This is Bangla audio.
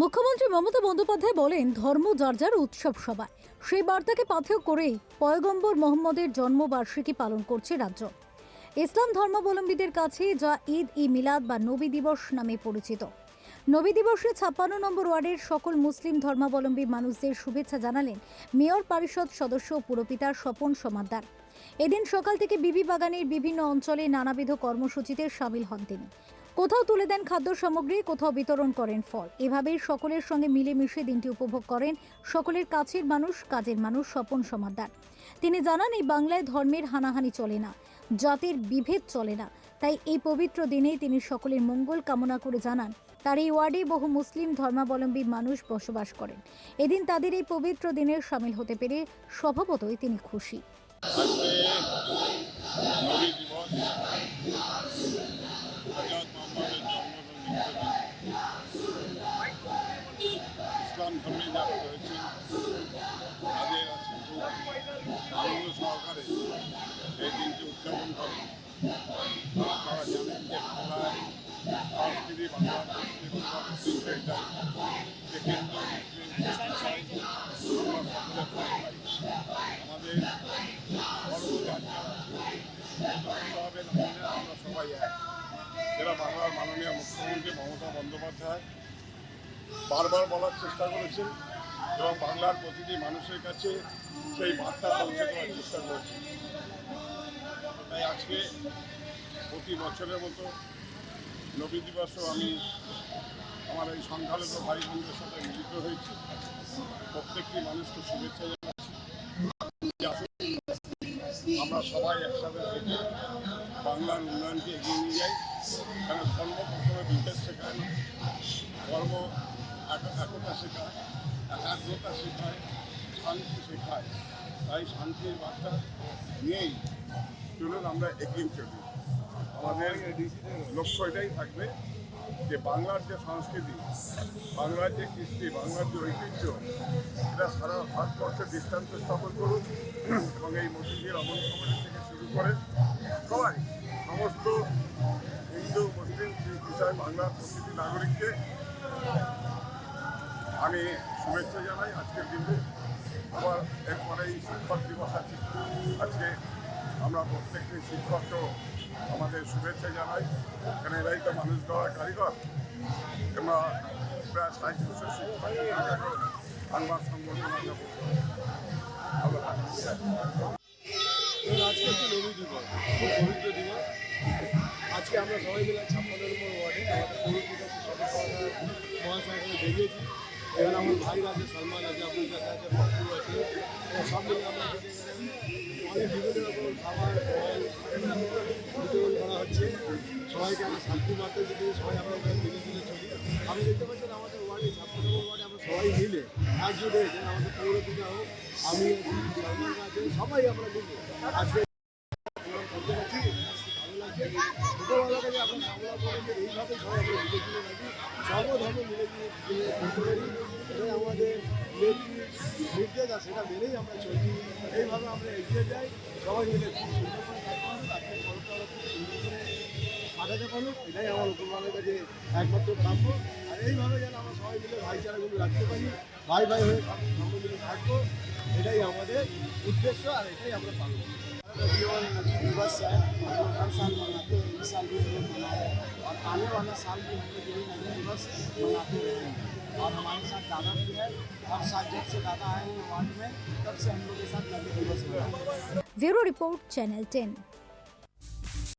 মুখ্যমন্ত্রী মমতা বন্দ্যোপাধ্যায় বলেন, ধর্ম যার উৎসব সবাই। সেই বার্তাকে পাথেয় করেই পয়গম্বর মোহাম্মদের জন্মবার্ষিকী পালন করছে রাজ্য। ইসলাম ধর্মাবলম্বীদের কাছে যা ঈদ, ই মিলাদ বা নবী দিবস নামে পরিচিত। নবী দিবসে ছাপ্পান্ন নম্বর ওয়ার্ডের সকল মুসলিম ধর্মাবলম্বী মানুষদের শুভেচ্ছা জানালেন মেয়র পরিষদ সদস্য পুরপিতা স্বপন সমাদ্দার এদিন সকাল থেকে বিবি বাগানের বিভিন্ন অঞ্চলে নানাবিধ কর্মসূচিতে সামিল হন তিনি। কোথাও তুলে দেন খাদ্য সামগ্রী, কোথাও বিতরণ করেন ফল। এভাবেই সকলের সঙ্গে মিলেমিশে দিনটি উপভোগ করেন সকলের কাছের মানুষ, কাজের মানুষ স্বপন সমাদ্দার তিনি জানান, এই বাংলায় ধর্মের হানাহানি চলে না, জাতির বিভেদ চলে না। তাই এই পবিত্র দিনে তিনি সকলের মঙ্গল কামনা করে জানান, তার এই ওয়ার্ডে বহু মুসলিম ধর্মাবলম্বী মানুষ বসবাস করেন। এদিন তাদের এই পবিত্র দিনে সামিল হতে পেরে স্বভাবতই তিনি খুশি। আনন্দ সহকারে এই দিনটি উদযাপন বাংলায় সংস্কৃতি বাংলার ঐতিহ্য আমাদের আমরা সবাই এক। বাংলার মাননীয় মুখ্যমন্ত্রী মমতা বন্দ্যোপাধ্যায় বারবার বলার চেষ্টা করেছেন এবং বাংলার প্রতিটি মানুষের কাছে সেই বার্তা পৌঁছে দেওয়ার চেষ্টা করেছেন। তাই আজকে প্রতি বছরের মতো নবী দিবসও আমি আমার এই সংখ্যালঘু ভাই বোনদের সাথে মিলিত হয়েছি। প্রত্যেকটি মানুষকে শুভেচ্ছা জানাচ্ছি। আমরা সবাই একসাথে থেকে বাংলার উন্নয়নকে এগিয়ে নিয়ে যাই। কারণ ধর্ম কখনো বিভেদ শেখায় না? ধর্ম একতা শেখায় একাগ্রতা শেখায় শান্তি শেখায় তাই শান্তির বার্তা নিয়েই চলুন আমরা এগিয়ে চলি আমাদের লক্ষ্য এটাই থাকবে যে বাংলার যে সংস্কৃতি বাংলার যে কৃষ্টি বাংলার যে ঐতিহ্য এটা সারা ভারতবর্ষে দৃষ্টান্ত স্থাপন করুন এবং এই মসজিদের অমল কমিটি থেকে শুরু করে সবাই সমস্ত হিন্দু, মুসলিম, শিখ বাংলার প্রতিটি নাগরিককে আমি শুভেচ্ছা জানাই আজকের দিনে আবার এরপরেই শিক্ষক দিবস আছে। আজকে আমরা প্রত্যেকটি শিক্ষককেও আমাদের শুভেচ্ছা জানাই। কারণ এরাই তো মানুষ গড়ার কারিগর। আমরা প্রায় বছর শিক্ষক আনবার সংবর্ধনা দেবো আজকে হচ্ছে নবী দিবস পবিত্র দিবস। আজকে আমরা সবাই মিলে ছাপ্পান্ন নম্বর ওয়ার্ডে আমাদের পৌরপিতা সদস্য মহাশয় এখানে বেরিয়েছি এখানে আমার ভাইরা সলমান আছে আছে সব মিলে আমরা অনেক বিভিন্ন রকম খাবার করা হচ্ছে। সবাইকে আমরা শান্তি বার্তা দিতে সবাই আমরা আমি দেখতে পাচ্ছেন আমাদের ওয়ার্ডে, ছাপ্পান্ন ওয়ার্ডে আমরা সবাই মিলে একজোট আমাদের পৌরপিতা হোক, আমি সবাই আমরা মিলে আজকে ভালো লাগছে। আমরা সবাই মিলে এটাই আমাদের আমরা চলছি এইভাবে আমরা সবাই মিলে খুব সুন্দর আমরা এটাই আমার কাছে একমাত্র কাম্য আর এইভাবে যেন আমরা সবাই মিলে ভাইচারাগুলো রাখতে পারি ভাই ভাই হয়ে মিলে থাকব এটাই আমাদের উদ্দেশ্য আর এটাই আমরা পালন आने वाला साल भी हम लोग यही नगर दिवस मनाते रहेंगे और हमारे साथ दादा भी है और साथ जब से दादा आए हैं वार्ड में, तब से हम लोग के साथ नगर दिवस मनाते हैं। Bureau report, channel ten.